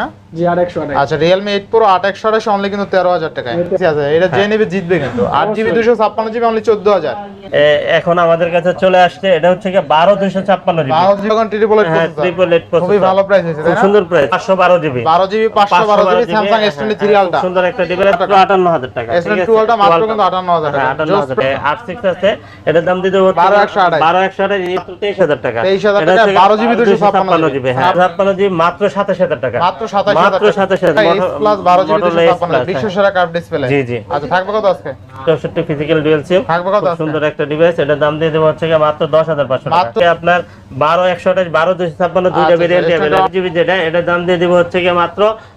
야? জি আচ্ছা অনলি কিন্তু টাকায় এটা যে নেবে জিতবে কিন্তু। অনলি এখন আমাদের কাছে চলে আসছে এটা হচ্ছে কি ট্রিপল এইট হ্যাঁ ট্রিপল এইট খুবই ভালো প্রাইস হয়েছে খুব সুন্দর প্রাইস সুন্দর একটা ডিভাইস মাত্র আটান্ন হাজার টাকা মাত্র কিন্তু হ্যাঁ, টাকা। আছে, এটার দাম দিতে হচ্ছে 12,128 12,128, এই 23,000 টাকা। 23,000 টাকা, 12 জিবি 256 256 হ্যাঁ, 256 জিবি মাত্র 27,000 টাকা। মাত্র সাতাশ মাত্র 27,000 প্লাস বারো জিবি Motorola দুশো S ছাপ্পান্ন Plus, বিশ্ব হ্যাঁ। সেরা কার্ভ ডিসপ্লে জি, জি। আচ্ছা থাকবে কত আজকে? 64 ফিজিক্যাল ডুয়াল সিম থাকবে কত সুন্দর একটা ডিভাইস এটা দাম দিয়ে দেবো হচ্ছে মাত্র 10,500 টাকা। মাত্র- আজকে আপনার 12,128, 12,256 দুইটা ভেরিয়েন্ট अवेलेबल জিবি যেটা এটা দাম দিয়ে দেবো হচ্ছে গিয়ে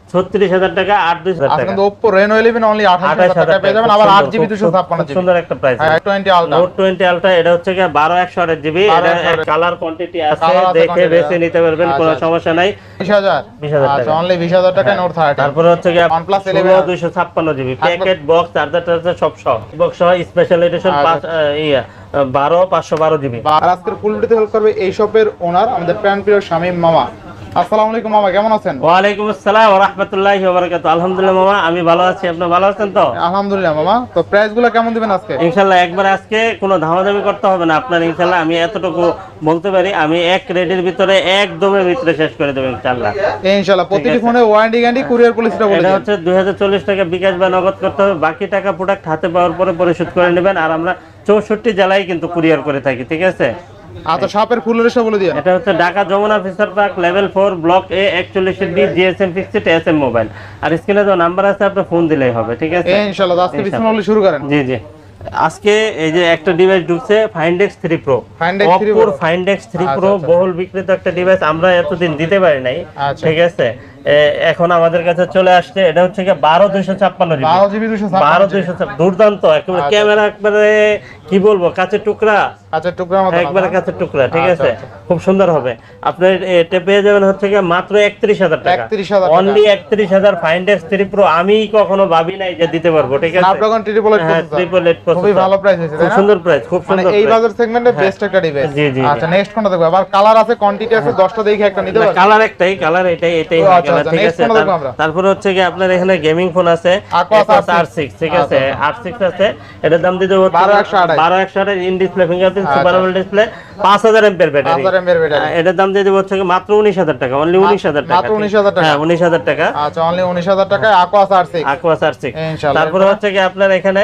মাত্র 36,000 টাকা 8,200 আজকে টাকা। কিন্তু রেনো ইলেভেন অনলি আঠাশ হাজার টাকা পেয়ে যাবেন। আবার আট সুন্দর, জিবি খুব দুশো ছাপ্পান্ন সুন্দর একটা প্রাইস হ্যাঁ twenty ultra note twenty ultra এটা হচ্ছে গিয়ে বারো একশো আঠাশ জিবি। কালার কোয়ান্টিটি আছে দেখে বেছে নিতে পারবেন কোনো সমস্যা নাই। বিশ হাজার। 20,000 টাকা। অনলি বিশ হাজার টাকায় নোট থার্টি তারপরে হচ্ছে গিয়ে OnePlus ষোলো 11 দুইশো ছাপ্পান্ন জিবি। প্যাকেট বক্স চার্জার টার্জার সব সহ। বক্স সহ স্পেশাল এডিশন। পাঁচ ইয়া বারো পাঁচশো বারো জিবি। আর আজকের ফুল ভিডিওতে হেল্প করবে এই শপের ওনার আমাদের প্রাণ প্রিয় শামীম মামা। আসসালামু আলাইকুম মামা কেমন আছেন? ওয়ালাইকুম আসসালাম রহমতুল্লাহি ওবরাকাত আলহামদুলিল্লাহ মামা আমি ভালো আছি। আপনি ভালো আছেন তো? আলহামদুলিল্লাহ মামা তো প্রাইস কেমন দিবেন আজকে? ইনশাল্লাহ একবার আজকে কোনো ধামাধামি করতে হবে না। আপনার ইনশাল্লাহ আমি এতটুকু বলতে পারি আমি এক রেডির ভিতরে একদমের ভিতরে শেষ করে দেবো ইনশাল্লাহ ইনশাআল্লাহ প্রতিটি ফোনে ওয়ারেন্টি গ্যারান্টি কুরিয়ার পলিসিটা বলে এটা হচ্ছে দুই হাজার চল্লিশ টাকা বিকাশ বা নগদ করতে হবে। বাকি টাকা প্রোডাক্ট হাতে পাওয়ার পরে পরিশোধ করে নেবেন। আর আমরা চৌষট্টি জেলায় কিন্তু কুরিয়ার করে থাকি ঠিক আছে? আচ্ছা শপের ফুল রেশা বলে দিন এটা হচ্ছে Dhaka Jamuna future park level four block A একচল্লিশ D GSM fixed S M mobile আর স্ক্রিনে যে নাম্বার আছে আপনি ফোন দিলেই হবে ঠিক আছে? ইনশাআল্লাহ আজকে বিসমিল্লাহ শুরু করেন। জি জি। আজকে এই যে একটা ডিভাইস ঢুকছে Find X three pro Findex 3 Pro। অপোর ফাইন্ডেক্স থ্রি আচ্ছা, প্রো। বহুল বিক্রিত একটা ডিভাইস আমরা এতদিন দিতে পারি নাই আচ্ছা। ঠিক আছে? এখন আমাদের কাছে চলে আসছে এটা হচ্ছে কি বারো দুইশো ছাপ্পান্ন জিবি বারো দুইশো দুর্দান্ত একেবারে আচ্ছা। ক্যামেরা একবারে কি বলব কাছে টুকরা। আচ্ছা টুকরা একবারে কাছে টুকরা ঠিক আচ্ছা, আছে? খুব সুন্দর হবে। আপনার এটা পেয়ে যাবেন হচ্ছে কি মাত্র একত্রিশ হাজার টাকা। 31,000 টাকা। অনলি একত্রিশ হাজার ফাইন্ডেক্স থ্রি প্রো আমি কখনো ভাবি নাই যে দিতে পারব ঠিক আছে? ট্রিপল এইট হ্যাঁ ট্রিপল এইট খুবই ভালো প্রাইস হয়েছে খুব সুন্দর প্রাইস খুব মানে সুন্দর এই বাজার সেগমেন্টে বেস্ট একটা ডিভাইস জি, জি, আচ্ছা নেক্সট কোনটা দেখব? আবার কালার আছে কোয়ান্টিটি আছে 10টা দেখে একটা নিতে পারবেন কালার একটাই কালার এটাই এটাই আচ্ছা, আচ্ছা, ঠিক আছে? তারপরে হচ্ছে কি আপনার এখানে গেমিং ফোন আছে। R6 R6 ঠিক আচ্ছা, আছে? R6 আছে। এটার দাম দিতে হচ্ছে 12,128 12,128 ইন ডিসপ্লে ফিঙ্গারপ্রিন্ট আচ্ছা। Super AMOLED display 5000 MPR battery 5000 mAh battery এটার দাম দেবো হচ্ছে কি মাত্র 19000 টাকা অনলি 19000 টাকা। মাত্র 19,000 টাকা? হ্যাঁ 19000 টাকা। আচ্ছা অনলি 19000 টাকায় আকোয়াস আর6 Aquos R6 ইনশাআল্লাহ। তারপরে হচ্ছে কি আপনার এখানে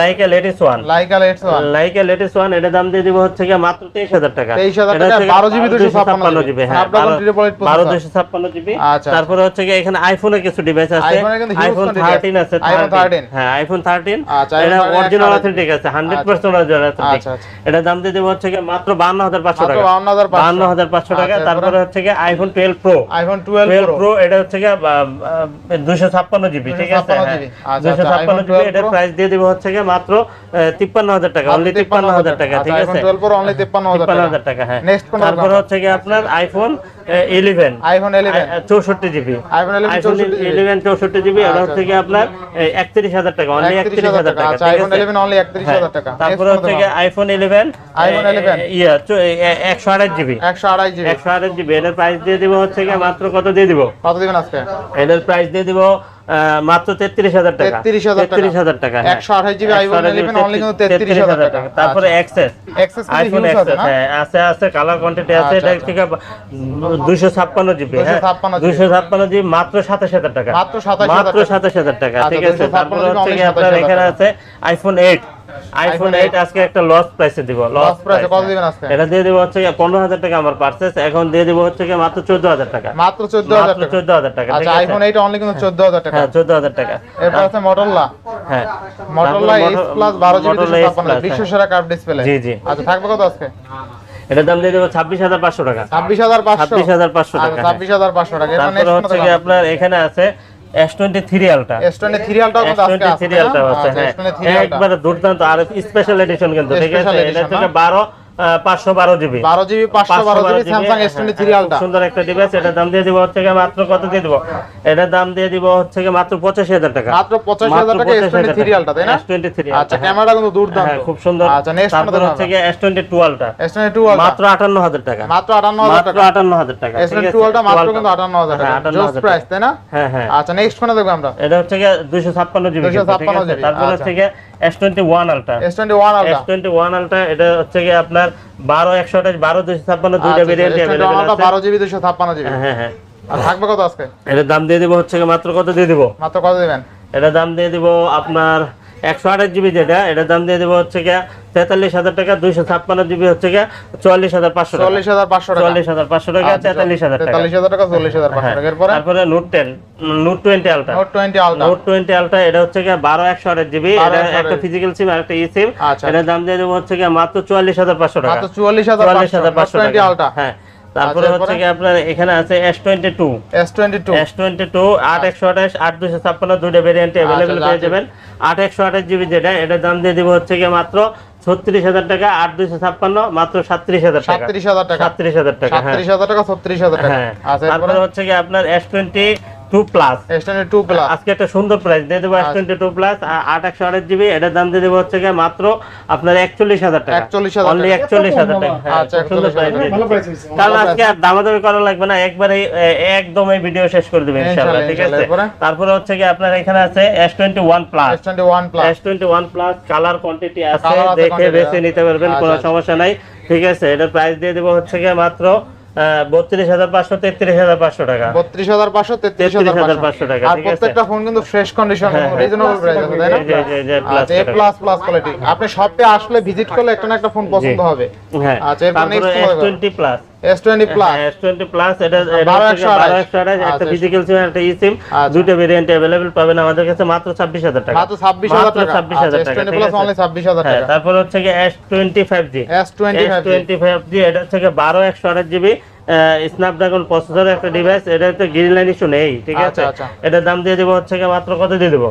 Leica latest one Leica lets one Leica latest one এটার দাম দিয়ে দিব হচ্ছে কি মাত্র 23000 টাকা। 23,000 টাকা, 12 জিবি 256 জিবি হ্যাঁ Snapdragon 888 বারো processor। দুশো ছাপ্পান্ন জিবি আচ্ছা। তারপরে হচ্ছে কি এখানে আইফোনের কিছু ডিভাইস আছে। আইফোন quantity থার্টিন আছে। আছে iPhone 13 হ্যাঁ আইফোন আচ্ছা, এটা অরিজিনাল অথেন্টিক আছে হান্ড্রেড আচ্ছা। পার্সেন্ট অরিজিনাল অথেন্টিক আচ্ছা, আচ্ছা। এটা দাম দিয়ে দেবো হচ্ছে কি মাত্র বান্ন হাজার পাঁচশো মাত্র টাকা। 52,500 বান্ন হাজার পাঁচশো টাকা আচ্ছা, তারপরে হচ্ছে কি iPhone twelve pro iPhone 12 pro এটা হচ্ছে কি দুশো ছাপ্পান্ন জিবি ঠিক আছে? 256 জিবি। আচ্ছা, দুশো আচ্ছা, ছাপ্পান্ন iPhone জিবি 12 এটার প্রাইস দিয়ে দিব হচ্ছে কি মাত্র তিপ্পান্ন হাজার টাকা অনলি তিপ্পান্ন হাজার টাকা ঠিক আছে? আইফোন আছে 12 প্রো অনলি 53000 টাকা হাজার টাকা হ্যাঁ। নেক্সট তারপরে হচ্ছে কি আপনার আইফোন ইলেভেন আইফোন 11 চৌষট্টি জিবি আইফোন 11 64 জিবি ইলেভেন চৌষট্টি জিবি এটা হচ্ছে কি আপনার একত্রিশ হাজার টাকা অনলি একত্রিশ 31000 হাজার টাকা। টাকা আইফোন? 11 অনলি 31000 টাকা হ্যাঁ, তারপরে Next হচ্ছে কি আইফোন ইলেভেন iPhone 11 ইয়া একশো আঠাশ জিবি 128 জিবি একশো আঠাশ জিবি এটার প্রাইস দিয়ে দিব হচ্ছে কি মাত্র কত দিয়ে দিব? কত দিবেন আজকে? এটার প্রাইস দিয়ে দিব মাত্র তেত্রিশ হাজার টাকা। 33,000 টাকা। তেত্রিশ হাজার টাকা হ্যাঁ। 128 জিবি iPhone 11 অনলি কিন্তু 33,000 33,000 টাকা। তারপরে এক্সেস এক্সেস আইফোন এক্সেস হ্যাঁ আছে আছে কালার কোয়ান্টিটি আছে আচ্ছা, এটা আচ্ছা। থেকে দুইশো ছাপ্পান্ন জিবি হ্যাঁ। 256 দুইশো ছাপ্পান্ন জিবি মাত্র সাতাশ হাজার টাকা। মাত্র 27,000 টাকা। সাতাশ হাজার টাকা আচ্ছা, ঠিক আছে? তারপরে হচ্ছে আপনার এখানে আছে আইফোন এইট আইফোন এইট আজকে একটা লস প্রাইসে দিব লস এ কত দিবেন আজকে? এটা দিয়ে দিব হচ্ছে পনেরো হাজার টাকা আমার পার্সেস এখন দিয়ে দিব হচ্ছে কি মাত্র চোদ্দ হাজার টাকা। মাত্র 14000 টাকা। চোদ্দ হাজার টাকা আচ্ছা আইফোন 8 অনলি কিন্তু 14000 টাকা। হ্যাঁ চোদ্দ হাজার টাকা। এরপর আছে মটোরোলা হ্যাঁ। Motorola plus 12 GB Motorola S 256 বিশ্ব হ্যাঁ। সেরা কার্ভ ডিসপ্লে জি, জি। আচ্ছা থাকবে কত আজকে? এটার দাম দিয়ে দেবো ছাব্বিশ হাজার পাঁচশো টাকা। ছাব্বিশ হাজার পাঁচশো। টাকা হ্যাঁ। 26500 টাকা। এরপর তারপরে নেক্সট হচ্ছে কি আপনার এখানে আছে S23 আলটা হ্যাঁ? হ্যাঁ। একবারে দুর্দান্ত আর স্পেশাল এডিশন কিন্তু ঠিক আছে? এটা পাঁচশো বারো জিবি বারো জিবি পাঁচশো বারো GB Samsung S twenty three ultra সুন্দর একটা ডিভাইস এটার দাম দিয়ে দিব হচ্ছে মাত্র কত দিয়ে দিব? এটার দাম দিয়ে দিব হচ্ছে মাত্র পঁচাশি হাজার টাকা। মাত্র পঁচাশি হাজার টাকা এস টোয়েন্টি থ্রি আলট্রা তাই না? এস টোয়েন্টি থ্রি আচ্ছা ক্যামেরা কিন্তু দুর্দান্ত। হ্যাঁ খুব সুন্দর। আচ্ছা নেক্সট তারপর হচ্ছে এস টোয়েন্টি টুয়েলভটা এস টোয়েন্টি টু আলট্রা মাত্র আটান্ন হাজার টাকা। মাত্র আটান্ন হাজার টাকা। আটান্ন হাজার টাকা এস টোয়েন্টি টু আলট্রা মাত্র কিন্তু আটান্ন হাজার হ্যাঁ, টাকা জোস প্রাইস তাই না? হ্যাঁ হ্যাঁ। আচ্ছা নেক্সট দেখব আমরা। এটা হচ্ছে দুইশো ছাপ্পান্ন জিবি 256 GB, তারপর আচ্ছা। হচ্ছে গিয়ে S twenty one ultra S twenty one ultra S twenty one ultra এটা হচ্ছে গিয়ে আপনার বারো একশো আঠাশ বারো দুইশো ছাপ্পান্ন দুইটা আচ্ছা, ভেরিয়েন্ট ওয়ান অ্যাভেলেবেল আলট্রা আছে। বারো জিবি দুশো ছাপ্পান্ন জিবি। হ্যাঁ হ্যাঁ আর থাকবে কত আজকে? এটার দাম দিয়ে দিব হচ্ছে মাত্র কত দিয়ে দিব? মাত্র কত দিবেন? এটা দাম দিয়ে দেব আপনার একশো আঠাশ জিবি যেটা এটার দাম দিয়ে দিব হচ্ছে গিয়ে তেতাল্লিশ হাজার টাকা দুইশো ছাপ্পান্ন জিবি হচ্ছে গিয়ে চুয়াল্লিশ হাজার পাঁচশো চল্লিশ হাজার পাঁচশো টাকা। চুয়াল্লিশ হাজার পাঁচশো টাকা আচ্ছা, তেতাল্লিশ হাজার টাকা। তেতাল্লিশ হাজার টাকা চল্লিশ হাজার পাঁচশো হ্যাঁ। টাকা তারপরে note ten note twenty ultra note twenty ultra note twenty ultra এটা হচ্ছে গিয়ে বারো একশো আঠাশ জিবি এটা একটা ফিজিক্যাল সিম আর একটা ই সিম আচ্ছা। এটার দাম দিয়ে দেবো হচ্ছে গিয়ে মাত্র চুয়াল্লিশ হাজার পাঁচশো টাকা। চুয়াল্লিশ হাজার চুয়াল্লিশ হাজার পাঁচশো টাকা। হ্যাঁ। তারপরে হচ্ছে কি আপনার এখানে আছে S twenty two S twenty two S twenty two আট একশো আঠাশ আট দুশো ছাপ্পান্ন দুইটা ভেরিয়েন্ট আচ্ছা, পেয়ে যাবেন। আট একশো আঠাশ জিবি যেটা এটা দাম দিয়ে দিব হচ্ছে কি মাত্র ছত্রিশ হাজার টাকা আট দুশো ছাপ্পান্ন মাত্র সাতত্রিশ হাজার টাকা। সাতত্রিশ হাজার টাকা। সাতত্রিশ হাজার টাকা হ্যাঁ। সাতত্রিশ হাজার টাকা ছত্রিশ হাজার টাকা। হ্যাঁ। আচ্ছা তারপরে হচ্ছে কি আপনার S twenty two plus S two plus আজকে একটা সুন্দর প্রাইস দিয়ে দেবো এস টু প্লাস আট একশো আঠাশ জিবি এটার দাম দিয়ে দেবো হচ্ছে মাত্র আপনার একচল্লিশ হাজার টাকা। 41,000 অনলি একচল্লিশ হাজার টাকা। হ্যাঁ, আচ্ছা, খুব সুন্দর 41,000 price দিয়ে ভালো দিচ্ছি। প্রাইস কারণ আজকে আর দামাদামি করা লাগবে না। একবারে একদম এই ভিডিও শেষ করে দেবে ইনশাআল্লাহ ইনশাআল্লাহ, ঠিক আছে? তারপরে হচ্ছে কি আপনার এখানে আছে S twenty one plus S twenty one plus S twenty one plus colour quantity আছে দেখে বেছে নিতে পারবেন কোনো আচ্ছা, সমস্যা নাই। ঠিক আছে এটার প্রাইস দিয়ে দেবো হচ্ছে গিয়ে মাত্র বত্রিশ হাজার পাঁচশো তেত্রিশ হাজার পাঁচশো টাকা। বত্রিশ হাজার পাঁচশো তেত্রিশ 33,500 টাকা, আর প্রত্যেকটা ফোন কিন্তু ফ্রেশ কন্ডিশন। রিজনেবল প্রাইস আছে তাই না? এই যে- এই যে- এই যে plus A plus plus quality আপনি শপে আসলে ভিজিট করলে একটা না একটা ফোন পছন্দ হবে। হ্যাঁ। আচ্ছা, এরপর model। Twenty plus S twenty plus S twenty plus এটা এটা বারো হচ্ছে একশো গিয়ে বারো আঠাশ। একশো আঠাশ, একটা আচ্ছা। ফিজিক্যাল সিম একটা সিম আচ্ছা। দুইটা ভেরিয়েন্ট অ্যাভেলেবেল পাবেন আমাদের কাছে মাত্র ছাব্বিশ হাজার টাকা মাত্র ছাব্বিশ হাজার মাত্র টাকা ছাব্বিশ হাজার এস টাকা টোয়েন্টি ঠিক প্লাস আছে? অনলি ছাব্বিশ হাজার হ্যাঁ টাকা তারপর হচ্ছে টোয়েন্টি ফাইভ জি এটা হচ্ছে গিয়ে বারো একশো আঠাশ জিবি স্ন্যাপড্রাগন প্রসেসর একটা ডিভাইস এটা তো গ্রিন লাইন ইস্যু নেই ঠিক আছে? আচ্ছা, আচ্ছা। এটার দাম দিয়ে দেবো হচ্ছে মাত্র কত দিয়ে দেবো?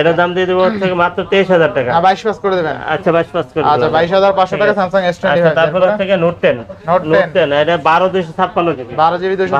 এটার দাম দিয়ে দেবো হচ্ছে মাত্র তেইশ হাজার টাকা। বাইশ পাস করে দেবেন। আচ্ছা বাইশ পাস করে আচ্ছা বাইশ হাজার পাঁচশো টাকা স্যামসাং এস টোয়েন্টি আচ্ছা তারপর নোট টেন নোট টেন এটা বারো দুইশো ছাপ্পান্ন জিবি বারো জিবি দুশো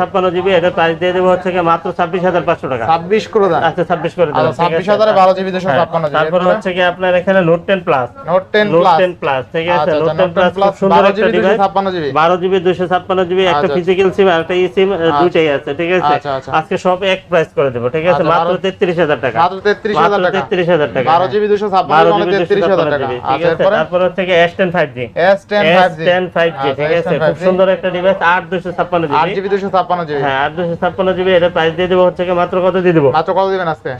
ছাপ্পান্ন জিবি। এটা প্রাইস দিয়ে দেবো হচ্ছে মাত্র ছাব্বিশ হাজার পাঁচশো টাকা। ছাব্বিশ করে দেন। আচ্ছা ছাব্বিশ করে আচ্ছা ছাব্বিশ আছে? হাজারে বারো জিবি দুশো হ্যাঁ, ছাপ্পান্ন তারপর হচ্ছে কি আপনার এখানে note ten plus note ten note ten plus ঠিক আছে? আচ্ছা নোট আচ্ছা টেন প্লাস সুন্দর একটা দুশো ডিভাইস ছাপ্পান্ন জিবি। বারো জিবি দুশো ছাপ্পান্ন জিবি একটা আচ্ছা। ফিজিক্যাল সিম আর একটা ই সিম দুইটাই আছে ঠিক আছে? আচ্ছা, আচ্ছা। আজকে সব এক প্রাইস করে দেবো ঠিক আছে? আচ্ছা, মাত্র বারো- তেত্রিশ হাজার টাকা। মাত্র তেত্রিশ হাজার টাকা। তেত্রিশ হাজার টাকা। বারো জিবি দুশো ছাপ্পান্ন বারো মানে জিবি দুশো তেত্রিশ হাজার ছাপ্পান্ন টাকা। আচ্ছা তারপর হচ্ছে কি S ten five G S ten five G ten five G ঠিক আছে? খুব সুন্দর একটা ডিভাইস আট দুশো ছাপ্পান্ন আট জিবি জিবি দুশো ছাপ্পান্ন জিবি। হ্যাঁ আট দুশো ছাপ্পান্ন জিবি এটা প্রাইস দিয়ে দেবো হচ্ছে মাত্র কত দিয়ে দেবো? মাত্র কত দিবেন আজকে?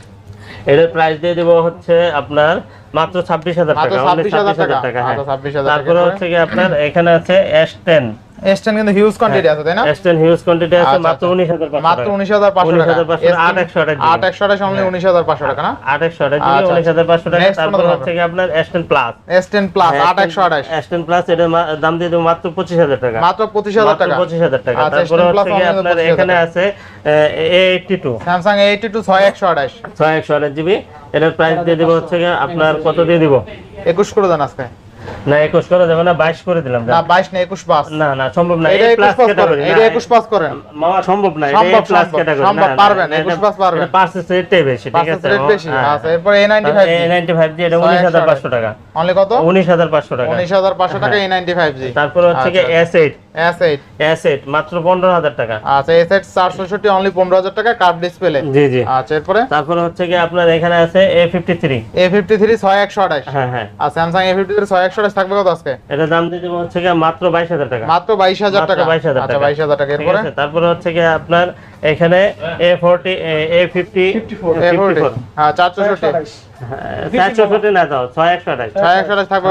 এটার প্রাইস দিয়ে দেবো হচ্ছে আপনার মাত্র ছাব্বিশ হাজার মাত্র টাকা only 26,000 26,000 টাকা। হ্যাঁ। আচ্ছা, 26,000 তারপরে হচ্ছে কি আপনার এখানে আছে এস টেন এস টেন কিন্তু হিউজ কোয়ান্টিটি আছে তাই না? এস টেন হিউজ কোয়ান্টিটি আছে আচ্ছা, মাত্র আচ্ছা। উনিশ হাজার মাত্র উনিশ হাজার পাঁচশো টাকা। 19,500 আট একশো আঠাশ আট অনলি উনিশ হাজার পাঁচশো টাকা না? আট একশো আঠাশ জিবি আচ্ছা, উনিশ হাজার পাঁচশো টাকা তারপর হচ্ছে কি আপনার S ten plus S ten plus আট একশো আঠাশ। এস টেন প্লাস এটার মা- দাম দিয়ে দেবো মাত্র পঁচিশ হাজার টাকা। মাত্র পঁচিশ হাজার টাকা। পঁচিশ হাজার টাকা। আচ্ছা, তারপরে S10 হচ্ছে কি আপনার এখানে আছে A eighty two Samsung eighty two ছয় একশো আঠাশ। ছয় একশো আঠাশ জিবি। এটার প্রাইস দিয়ে দেবো হচ্ছে কি আপনার কত দিয়ে দিব? একুশ করে দেন আজকে। না 21 করা যাবে না 22 করে দিলাম না 22 না 21 পাস না না সম্ভব না এটা প্লাস ক্যাটাগরি এটা 21 পাস করেন। মামা সম্ভব না এটা প্লাস ক্যাটাগরি সম্ভব পারবেন 21 পাস পারবেন। পাস সেটে বেশি ঠিক আছে? সেট বেশি হ্যাঁ। আচ্ছা এরপর A95 A95 জি। এটা 19500 টাকা। অনলি কত? 19500 টাকা। 19500 টাকা হ্যাঁ। A95 জি। তারপর হচ্ছে কি আচ্ছা। S8 অ্যাসেট মাত্র 15000 টাকা। আচ্ছা অ্যাসেট 460 অনলি 15000 টাকা কার্ভ ডিসপ্লে জি জি। আচ্ছা এরপরে? তারপরে হচ্ছে কি আপনার এখানে আছে A53 A53 6128 হ্যাঁ হ্যাঁ। আর Samsung A53 6128 থাকবে কত আজকে? এটা দাম দিয়ে দেবো হচ্ছে কি মাত্র 22000 টাকা। মাত্র 22000 টাকা। 22000 আচ্ছা, টাকা। আচ্ছা 22000 টাকা। এরপরে? তারপরে হচ্ছে কি আপনার এখানে A40 A50 54 A54 হ্যাঁ 460 না দাও ছয় একশো আঠাশ। ছয় একশো আঠাশ থাকবে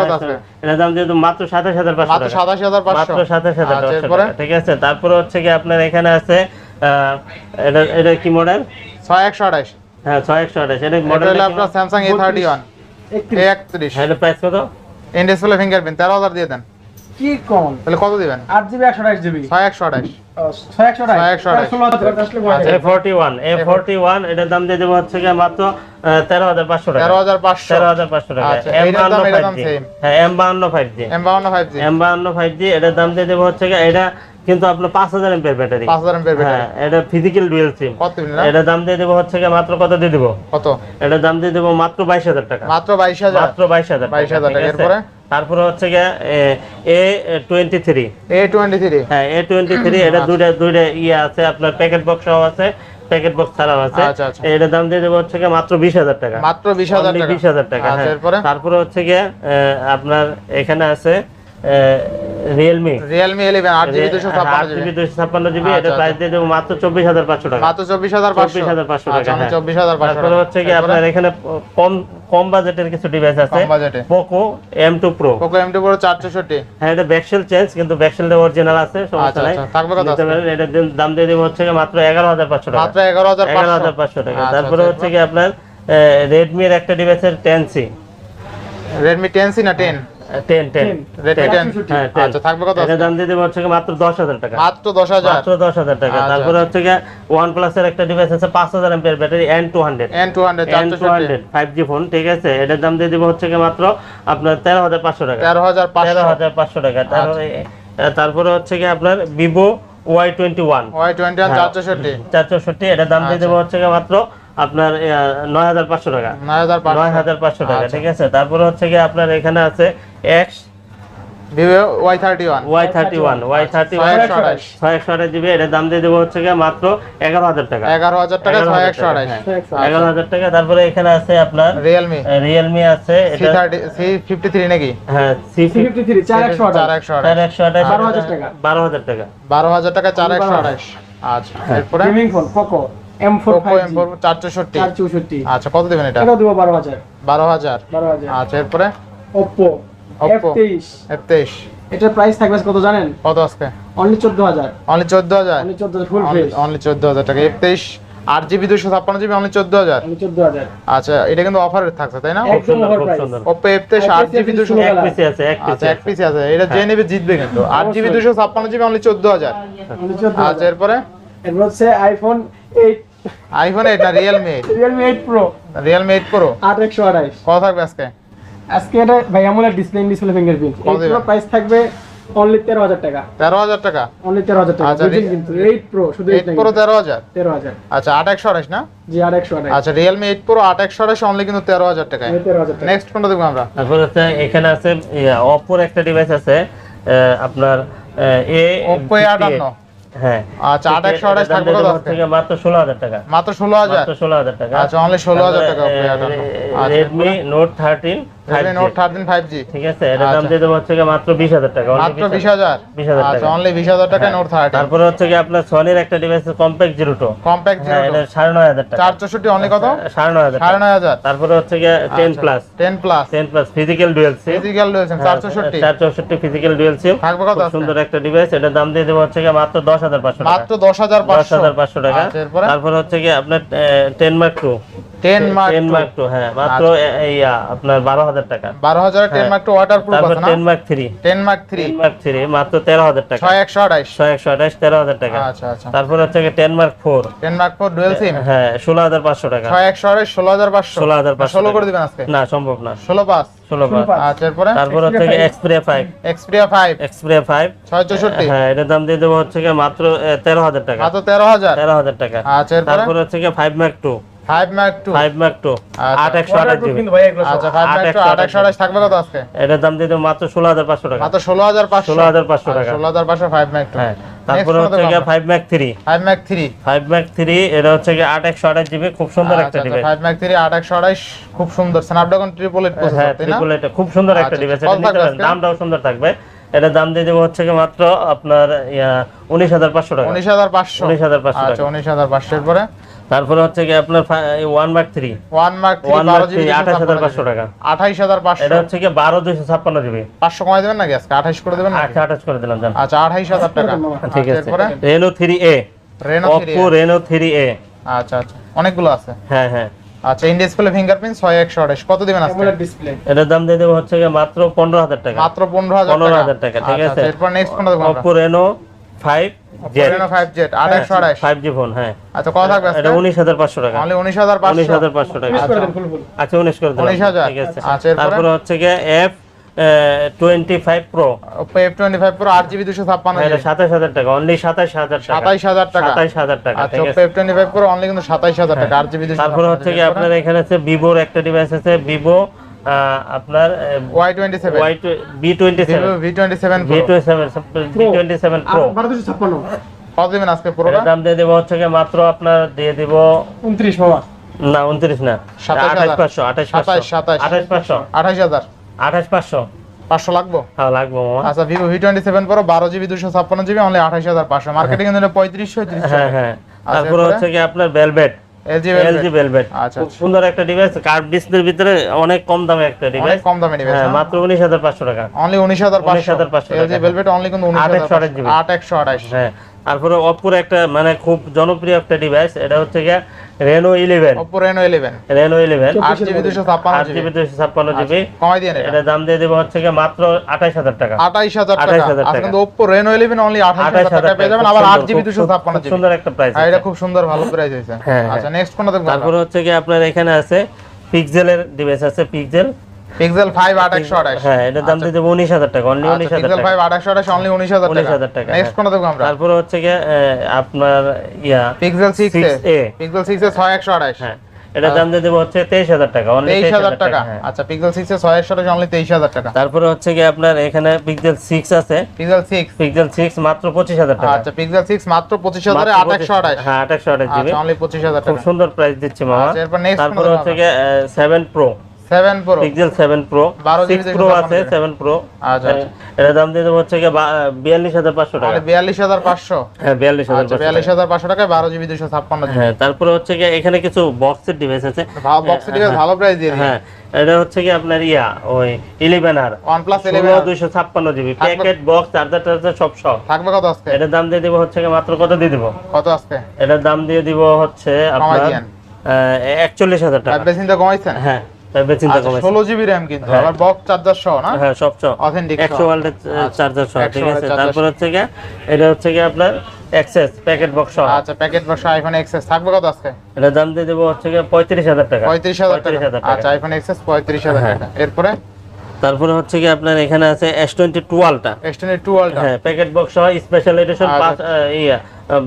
দাম দিয়ে মাত্র সাতাশ হাজার পাঁচশো মাত্র সাতাশি হাজার মাত্র সাতাশ হাজার আচ্ছা ঠিক আছে? তারপরে হচ্ছে কি আপনার এখানে আছে আহ, এটা এটা কি মডেল ছয় একশো আঠাশ। হ্যাঁ ছয় একশো আঠাশ। এটা মডেল আপনার স্যামসাং এ থার্টি ওয়ান একত্রিশ। হ্যাঁ প্রাইস কত? ইন ফিঙ্গারপ্রিন্ট তেরো হাজার দিয়ে দেন। কি কম? তাহলে কত দিবেন? আট জিবি একশো আঠাশ জিবি। ছয় একশো আঠাশ। হাজার আচ্ছা, এটার দাম দিয়ে দেবো হচ্ছে মাত্র তেরো হাজার পাঁচশো টাকা। তেরো হাজার পাঁচশো। তেরো হাজার পাঁচশো টাকা। আচ্ছা, এম বাহান্ন ফাইভ জি হ্যাঁ এম বাহান্ন ফাইভ জি এম বাউন্ন ফাইভ জি এম বাহান্ন ফাইভ জি এটার দাম দিয়ে দেবো হচ্ছে এটা কিন্তু আপনার পাঁচ হাজার এমপের ব্যাটারি। পাঁচ হাজার এমপের হ্যাঁ এটা ফিজিক্যাল ডুয়েল সিম কত দিবেন দাম দিয়ে দেবো হচ্ছে মাত্র কত দিয়ে দেবো? কত? এটার দাম দিয়ে দেবো মাত্র বাইশ হাজার টাকা। মাত্র বাইশ হাজার। মাত্র বাইশ হাজার 22,000 টাকা, এরপরে? তারপরে হচ্ছে গিয়ে A twenty three A twenty three হ্যাঁ এ টোয়েন্টি থ্রি এটা দুইটা দুইটা ইয়ে আছে আপনার প্যাকেট বক্স সহ আছে প্যাকেট বক্স ছাড়াও আছে। আচ্ছা, আচ্ছা। এটার দাম দিয়ে দেবো হচ্ছে মাত্র বিশ হাজার টাকা। মাত্র বিশ হাজার টাকা। বিশ হাজার টাকা আচ্ছা, হ্যাঁ। তারপরে হচ্ছে গিয়ে আপনার এখানে আছে রিয়েলমি রিয়েলমি ইলেভেন আট জিবি দুশো ছাপ্পান্ন জিবি জিবি দুশো ছাপ্পান্ন জিবি এটা। প্রাইস দিয়ে দেবো মাত্র চব্বিশ হাজার পাঁচশো টাকা। মাত্র চব্বিশ হাজার চব্বিশ হাজার পাঁচশো টাকা আচ্ছা, হ্যাঁ। চব্বিশ হাজার পাঁচশো তারপরে টাকা। হচ্ছে কি আপনার এখানে কম কম বাজেটের কিছু ডিভাইস আছে। Poco M two Pro Poco M two Pro হ্যাঁ এটা ব্যাকসেল চেঞ্জ কিন্তু ব্যাকসেলটা অরিজিনাল আছে সমস্যা আচ্ছা, নাই। আচ্ছা, থাকবে? পারেন এটার দাম দিয়ে দেবো হচ্ছে মাত্র এগারো হাজার পাঁচশো টাকা। মাত্র এগারো হাজার এগারো হাজার পাঁচশো টাকা। তারপরে হচ্ছে কি আপনার রেডমির একটা ডিভাইসের ten C Redmi ten C না টেন হ্যাঁ 10 আচ্ছা থাকবে কত? এটার দাম দিয়ে দেবো হচ্ছে গিয়ে মাত্র টাকা। মাত্র মাত্র টাকা। আচ্ছা, তারপরে হচ্ছে একটা ডিভাইস আছে ব্যাটারি জি ফোন ঠিক আছে? এটার দাম দিয়ে দেবো হচ্ছে মাত্র আপনার তেরো হাজার পাঁচশো টাকা। তেরো হাজার তেরো পাঁচশো হাজার পাঁচশো টাকা। তারপরে তারপরে হচ্ছে কি আপনার Vivo Y twenty one Y twenty one চার চৌষট্টি চার চৌষট্টি এটার দাম দিয়ে আচ্ছা। দেবো হচ্ছে কি মাত্র আপনার নয় হাজার পাঁচশো টাকা। নয় হাজার পাঁচশো। হাজার পাঁচশো টাকা আচ্ছা। ঠিক আছে? তারপরে হচ্ছে কি আপনার এখানে আছে X Vivo Y thirty one. Y thirty one Y thirty ছয় ওয়ান। একশো আঠাশ। ছয় একশো আঠাশ জিবি এটার দাম দিয়ে দেবো হচ্ছে কি মাত্র এগারো হাজার টাকা। এগারো হাজার টাকা এগারো হাজার টাকা, আঠাশ। হ্যাঁ। তারপরে এখানে আছে আপনার রিয়েলমি রিয়েলমি আছে হ্যাঁ বারো হাজার টাকা। বারো হাজার টাকা। চার একশো আঠাশ। আচ্ছা হ্যাঁ। Phone Poco M four Poco five M four চার চৌষট্টি। চার চৌষট্টি। আচ্ছা কত দেবেন এটা? দেবো হাজার। আচ্ছা এরপরে? Oppo। এফ তেইশ। এটার প্রাইস থাকবে কত জানেন? কত আজকে? অনলি চোদ্দ হাজার। অনলি চোদ্দ হাজার? অনলি চোদ্দ ফুল ফ্রেশ অনলি চোদ্দ হাজার টাকা। এফ তেইশ আট জিবি দুশো ছাপ্পান্ন জিবি অনলি চোদ্দ হাজার। আচ্ছা এটা কিন্তু অফারে থাকছে তাই না? ওপো এফ আট জিবি দুশো এক হাজার। পিসে আছে এক আচ্ছা এক পিসি আছে। এটা যে নেবে জিতবে কিন্তু। আট জিবি দুশো ছাপ্পান্ন জিবি অনলি চোদ্দ হাজার। আচ্ছা এরপরে? এরপর হচ্ছে iPhone eight iPhone Realme Realme eight Pro Realme eight Pro আট একশো আঠাইশ কত থাকবে আজকে? আজকে এটা ভাই আমলের display display fingerprint eight price থাকবে অনলি তেরো হাজার টাকা। তেরো হাজার টাকা? অনলি তেরো হাজার টাকা। আচ্ছা, বুঝলেন কিন্তু। এইট প্রো শুধু এইট প্রো তেরো হাজার? তেরো হাজার। আচ্ছা আট একশো আঠাশ না? জি আট একশো আঠাইশ আচ্ছা রিয়েলমি এইট প্রো আট একশো আঠাশ অনলি কিন্তু তেরো হাজার টাকায়। তেরো হাজার টাকা। নেক্সট কোনটা দেখব আমরা? তারপর হচ্ছে এখানে আছে অপোর একটা ডিভাইস আছে আহ, আপনার এ Oppo A58 হ্যাঁ। আচ্ছা আট একশো আঠাশ থাকবে কত? দেবো মাত্র ষোলো হাজার টাকা। মাত্র ষোলো হাজার? ষোলো হাজার টাকা। আচ্ছা অনলি ষোলো হাজার টাকা Oppo A58 Redmi Note thirteen Redmi Note 13 5G ঠিক আছে এটার দাম। দিয়ে দেবো হচ্ছে মাত্র বিশ হাজার টাকা মাত্র বিশ হাজার। 20,000 টাকা। অনলি বিশ হাজার টাকায় নোট থার্টি তারপরে হচ্ছে কি আপনার সনির একটা device compact zero two compact এটা সাড়ে নয় হাজার টাকা। চার চৌষট্টি অনলি কত? সাড়ে নয় হাজার সাড়ে নয় হাজার। তারপরে হচ্ছে গিয়ে ten plus ten plus ten plus physical dual SIM physical রয়েছেন চার চৌষট্টি। চার চৌষট্টি ফিজিক্যাল ডুয়েল সিম থাকবে কত সুন্দর একটা ডিভাইস এটার দাম দিয়ে দেবো হচ্ছে মাত্র দশ হাজার পাঁচশো টাকা। মাত্র দশ হাজার দশ পাঁচশো হাজার পাঁচশো টাকা। আচ্ছা, তারপরে হচ্ছে কি আপনার ten Mark two Mark Mark two হ্যাঁ মাত্র এই আপনার টাকা। হ্যাঁ। মার্ক টু ওয়াটার প্রুফ আছে না? মার্ক মার্ক মার্ক মাত্র টাকা। টাকা। আচ্ছা আচ্ছা। তারপর হচ্ছে মার্ক মার্ক ডুয়েল সিম হ্যাঁ টাকা। করে দিবেন আজকে? না সম্ভব না। ষোলো পাঁচ? ষোলো ষোলো পাঁচ। পাঁচ। আচ্ছা এরপরে? তারপর হচ্ছে Xperia five Xperia five Xperia five ছয় চৌষট্টি। হ্যাঁ এটার দাম দিয়ে দেবো হচ্ছে মাত্র এ, তেরো হাজার টাকা। মাত্র তেরো হাজার। তেরো হাজার টাকা। আচ্ছা এরপরে? তারপর হচ্ছে কি ফাইভ ম্যাক মার্ক আচ্ছা। কিন্তু ভাই এগুলো আচ্ছা মার্ক থাকবে কত আজকে? এটার দাম দিয়ে মাত্র টাকা। মাত্র টাকা। মার্ক টু হ্যাঁ তারপরে হচ্ছে গিয়ে দেখব Mark three five Mark three five Mark three এটা হচ্ছে গিয়ে আট একশো আঠাশ জিবি খুব সুন্দর একটা ডিভাইস ম্যাক খুব সুন্দর। স্ন্যাপড্রাগন ট্রিপল এইট হ্যাঁ প্রসেসর ট্রিপল খুব সুন্দর একটা আচ্ছা, ডিভাইস এটা নিতে পারেন। দামটাও সুন্দর থাকবে। এটা দাম দিয়ে দেবো হচ্ছে মাত্র আপনার উনিশ হাজার পাঁচশো টাকা। উনিশ হাজার পাঁচশো। উনিশ হাজার পাঁচশো আচ্ছা টাকা। উনিশ হাজার পাঁচশো এরপরে? তারপরে হচ্ছে গিয়ে আপনার one Mark three one Mark three বারো জিবি আঠাশ হাজার পাঁচশো টাকা। আঠাইশ হাজার পাঁচশো। এটা হচ্ছে গিয়ে বারো দুইশো ছাপ্পান্ন জিবি। পাঁচশো কমাই দেবেন নাকি আজকে? আঠাইশ করে দেবেন নাকি? আচ্ছা আঠাশ করে দিলাম জান আচ্ছা আঠাইশ হাজার টাকা। ঠিক আচ্ছা, আছে। Reno three A Reno Oppo Reno three A আচ্ছা আচ্ছা। অনেকগুলো আছে? হ্যাঁ হ্যাঁ। আচ্ছা ইন ডিসপ্লে ফিঙ্গারপ্রিন্ট ছয় একশো আঠাশ। কত দিবেন আজকে? ডিসপ্লে এটার দাম দিয়ে দেবো হচ্ছে গিয়ে মাত্র পনেরো হাজার টাকা। মাত্র পনেরো হাজার পনেরো হাজার টাকা ঠিক আচ্ছা, আছে। আচ্ছা, এরপর নেক্সট কোনটা দেখব Oppo Reno five five Z আট একশো আঠাশ ফাইভ জি ফোন হ্যাঁ। আচ্ছা কত থাকবে এটা উনিশ হাজার পাঁচশো টাকা। অনলি উনিশ হাজার উনিশ হাজার পাঁচশো টাকা। ফিনিশ করে দেন ফুল ফুল আচ্ছা উনিশ করে দিলাম। 19,000 ঠিক আছে। আচ্ছা, তারপরে হচ্ছে গিয়ে F twenty five Pro F twenty five Pro আট জিবি দুশো ছাপ্পান্ন এটা সাতাশ হাজার টাকা অনলি সাতাশ হাজার টাকা। সাতাইশ হাজার টাকা। সাতাইশ হাজার টাকা আচ্ছা হ্যাঁ। F twenty five Pro only কিন্তু সাতাইশ হাজার টাকা আট জিবি দুশো তারপরে হচ্ছে কি আপনার এখানে আছে ভিভোর একটা ডিভাইস আছে ভিভো আপনার Y twenty seven Y B twenty seven V twenty seven V twenty seven V twenty seven Pro বারো ছাপ্পান্ন। কত দিবেন আজকে পুরোটা? দাম দিয়ে দেবো হচ্ছে কি মাত্র আপনার দিয়ে দিব উনত্রিশ মামা না উনত্রিশ না। সাতাশ আঠাশ হাজার। পাঁচশো। আঠাশ পাঁচশো। আঠাশ আঠাশ লাগবো? হ্যাঁ লাগবে মামা। আচ্ছা Vivo V twenty seven Pro বারো জিবি দুশো ছাপ্পান্ন জিবি অনলি আঠাইশ হাজার পাঁচশো। মার্কেটিং কিন্তু পঁয়ত্রিশশো হ্যাঁ হ্যাঁ। তারপরে হচ্ছে কি আপনার ভেলভেট এলজি ভেলভেট আচ্ছা খুব সুন্দর একটা ডিভাইস কার্ভ ডিসপ্লের ভিতরে অনেক কম দামে একটা ডিভাইস কম দামে ডিভাইস হ্যাঁ মাত্র উনিশ হাজার পাঁচশো টাকা। অনলি উনিশ হাজার পাঁচশো। 19,500 এলজি। ভেলভেট অনলি কিন্তু উনিশ আট হাজার একশো আঠাশ জিবি। আট একশো আঠাইশ হ্যাঁ। তারপরে অপুর একটা মানে খুব জনপ্রিয় একটা ডিভাইস এটা হচ্ছে গিয়ে Reno eleven Oppo Reno eleven Reno eleven আট জিবি দুশো ছাপ্পান্ন আট জিবি দুশো ছাপ্পান্ন জিবি। কমাই দিয়ে এটা দাম দিয়ে দেবো হচ্ছে গিয়ে মাত্র আঠাশ হাজার টাকা। আঠাইশ হাজার টাকা। 28,000 আজকে টাকা। কিন্তু ওপো রেনো ইলেভেন অনলি আঠাইশ আঠাশ হাজার টাকা পেয়ে যাবেন। আবার আট সুন্দর, জিবি দুশো ছাপ্পান্ন জিবি। সুন্দর একটা প্রাইস হ্যাঁ এটা খুব সুন্দর ভালো প্রাইস হয়েছে। হ্যাঁ, আচ্ছা নেক্সট কোনটা দেখব? তারপরে হচ্ছে কি আপনার এখানে আছে পিক্সেলের ডিভাইস আছে পিক্সেল পিক্সেল ফাইভ আট একশো আঠাইশ হ্যাঁ এটার দাম দেবো উনিশ হাজার টাকা অনলি হাজার পিক্সেল টাকা। ফাইভ আট একশো আঠাশ অনলি উনিশ হাজার উনিশ টাকা হাজার টাকা নেক্সট কোনটা দেখব আমরা? তারপরে হচ্ছে আহ, আপনার yeah Pixel six 6A Pixel six A ছয় একশো আঠাইশ হ্যাঁ এটার দাম দিয়ে দেবো হচ্ছে তেইশ হাজার টাকা অনলি তেইশ হাজার টাকা হ্যাঁ। আচ্ছা পিক্সেল সিক্স এ ছয় একশো অনলি তেইশ হাজার টাকা। তারপরে হচ্ছে কি আপনার এখানে পিক্সেল সিক্স আছে। পিক্সেল সিক্স পিক্সেল সিক্স মাত্র পঁচিশ হাজার টাকা। আচ্ছা পিক্সেল সিক্স মাত্র পঁচিশ হাজারে মাত্র আট একশো আঠাশ। হ্যাঁ আট একশো আঠাশ আচ্ছা অনলি পঁচিশ হাজার খুব সুন্দর প্রাইস দিচ্ছে মামা। আচ্ছা, তারপরে হচ্ছে গিয়ে seven Pro seven Pro Pixel seven Pro 12 six Pro আছে ছাপ্পান্ন সেভেন প্রো আচ্ছা, আচ্ছা। দাম দিয়ে দেবো হচ্ছে গিয়ে বিয়াল্লিশ হাজার পাঁচশো টাকা। বিয়াল্লিশ হাজার পাঁচশো? হ্যাঁ বিয়াল্লিশ হাজার আচ্ছা টাকায় বারো জিবি দুশো ছাপ্পান্ন জিবি। হ্যাঁ তারপরে হচ্ছে গিয়ে এখানে কিছু বক্সের ডিভাইস আছে। বক্স ঠিক আছে ভালো প্রাইস দিয়ে হ্যাঁ এটা হচ্ছে কি আপনার ইয়া ওই ইলেভেন আর ওয়ান প্লাস ষোলো eleven GB. Packet box charger টার্জার সব সব। থাকবে কত আজকে? এটার দাম দিয়ে দিব হচ্ছে মাত্র কত দিয়ে দিব? কত আজকে? এটার দাম দিয়ে দিব হচ্ছে আপনার দিয়েন। একচল্লিশ হাজার টাকা। ফাইভ চিন্তা কমাইছেন? হ্যাঁ। তবে চিন্তা আচ্ছা কমেছে ষোলো জিবি র্যাম কিন্তু হ্যাঁ। আবার বক্স চার্জার সহ না? হ্যাঁ সব সব অথেন্টিক চার্জার সহ। ঠিক আছে? তারপর হচ্ছে গিয়ে এটা হচ্ছে গিয়ে আপনার এক্সেস প্যাকেট বক্স সহ। আচ্ছা প্যাকেট বক্স আইফোন এক্সএস থাকবে কত আজকে? এটার দাম দিয়ে দেবো হচ্ছে পঁয়ত্রিশ হাজার টাকা। পঁয়ত্রিশ হাজার টাকা। আচ্ছা আইফোন হাজার হ্যাঁ। টাকা। এরপরে? তারপরে হচ্ছে কি আপনার এখানে আছে এস টোয়েন্টি টুয়েলভটা এক্সটেন্ডেড টু আলটা হ্যাঁ প্যাকেট বক্স সহ স্পেশাল এডিশন আচ্ছা। ইয়া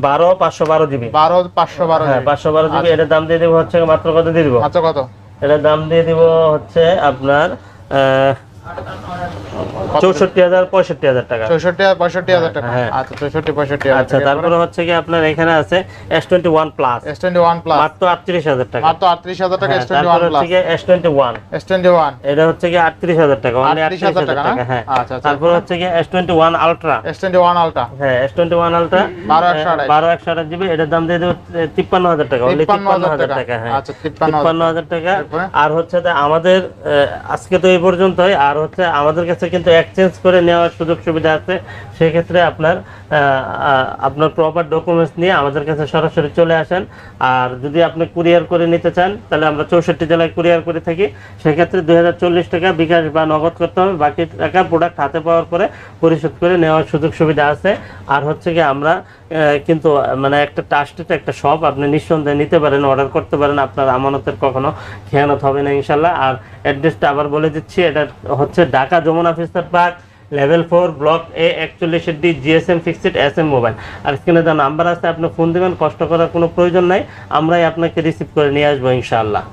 বারো পাঁচশো বারো জিবি বারো পাঁচশো বারো হ্যাঁ পাঁচশো বারো আচ্ছা। জিবি এটার দাম দিয়ে দেবো হচ্ছে মাত্র কত দিয়ে দিব? আচ্ছা কত? এটার দাম দিয়ে দিব হচ্ছে আপনার চৌষট্টি হাজার পঁয়ষট্টি হাজার টাকা। চৌষট্টি আর পঁয়ষট্টি হাজার টাকা। হ্যাঁ। আচ্ছা চৌষট্টি পঁয়ষট্টি আচ্ছা তারপরে হচ্ছে কি আপনার এখানে আছে S twenty one plus S twenty one plus মাত্র আটত্রিশ হাজার টাকা। মাত্র আটত্রিশ হাজার টাকা হ্যাঁ, S twenty one plus S twenty one S twenty one এটা হচ্ছে কি আটত্রিশ হাজার টাকা only 38,000 38,000 টাকা হ্যাঁ। আচ্ছা। হচ্ছে কি S twenty one Ultra S twenty one Ultra হ্যাঁ এস টোয়েন্টি ওয়ান আলট্রা বারো একশো আঠাশ বারো একশো আঠাশ জিবি। এটার দাম দিয়ে দেবো তিপ্পান্ন হাজার টাকা তিপ্পান্ন তিপ্পান্ন হাজার হাজার টাকা। টাকা হ্যাঁ। আচ্ছা তিপ্পান্ন তিপ্পান্ন হাজার টাকা। আর হচ্ছে আমাদের আজকে তো এই পর্যন্তই। আর হচ্ছে আমাদের কাছে কিন্তু এক্সচেঞ্জ করে নেওয়ার সুযোগ সুবিধা আছে। সেক্ষেত্রে আপনার আপনার প্রপার ডকুমেন্টস নিয়ে আমাদের কাছে সরাসরি চলে আসেন। আর যদি আপনি কুরিয়ার করে নিতে চান, তাহলে আমরা চৌষট্টি জেলায় কুরিয়ার করে থাকি। সেক্ষেত্রে দুই হাজার চল্লিশ টাকা বিকাশ বা নগদ করতে হবে। বাকি টাকা প্রোডাক্ট হাতে পাওয়ার পরে পরিশোধ করে নেওয়ার সুযোগ সুবিধা আছে। আর হচ্ছে কি আমরা কিন্তু মানে একটা ট্রাস্টেড একটা শপ আপনি নিঃসন্দেহে নিতে পারেন অর্ডার করতে পারেন। আপনার আমানতের কখনো খেয়ানত হবে না ইনশাল্লাহ। আর অ্যাড্রেসটা আবার বলে দিচ্ছি, এটা হচ্ছে Dhaka Jamuna Future Park, level four, block A একচল্লিশের D, GSM fixed S M mobile আর স্ক্রিনে যা নাম্বার আছে, আপনি ফোন দেবেন, কষ্ট করার কোনো প্রয়োজন নাই, আমরাই আপনাকে রিসিভ করে নিয়ে আসব ইনশাআল্লাহ।